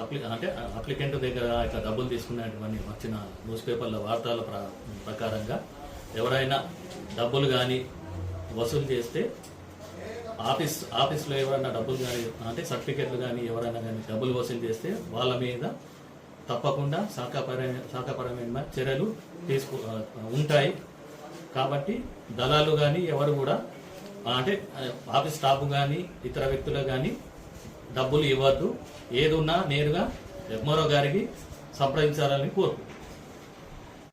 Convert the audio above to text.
అప్లి అంటే అప్లికెంట్ దగ్గర ఇట్లా డబ్బులు తీసుకునేటువంటి వచ్చిన న్యూస్ పేపర్ల వార్తల ప్ర- ప్రకారంగా ఎవరైనా డబ్బులు కానీ వసూలు చేస్తే ఆఫీస్ ఆఫీస్లో ఎవరైనా డబ్బులు కానీ అంటే సర్టిఫికెట్లు కానీ ఎవరైనా కానీ డబ్బులు వసూలు చేస్తే వాళ్ళ మీద తప్పకుండా శాఖాపరమైన శాఖాపరమైన చర్యలు తీసుకు ఉంటాయి. కాబట్టి దళాలు కానీ ఎవరు కూడా అంటే ఆఫీస్ స్టాఫ్ కానీ ఇతర వ్యక్తులు కానీ డబ్బులు ఇవ్వద్దు. ఏదున్నా నేరుగా ఎగ్మరో గారికి సంప్రదించాలని కోరుకుంటున్నాను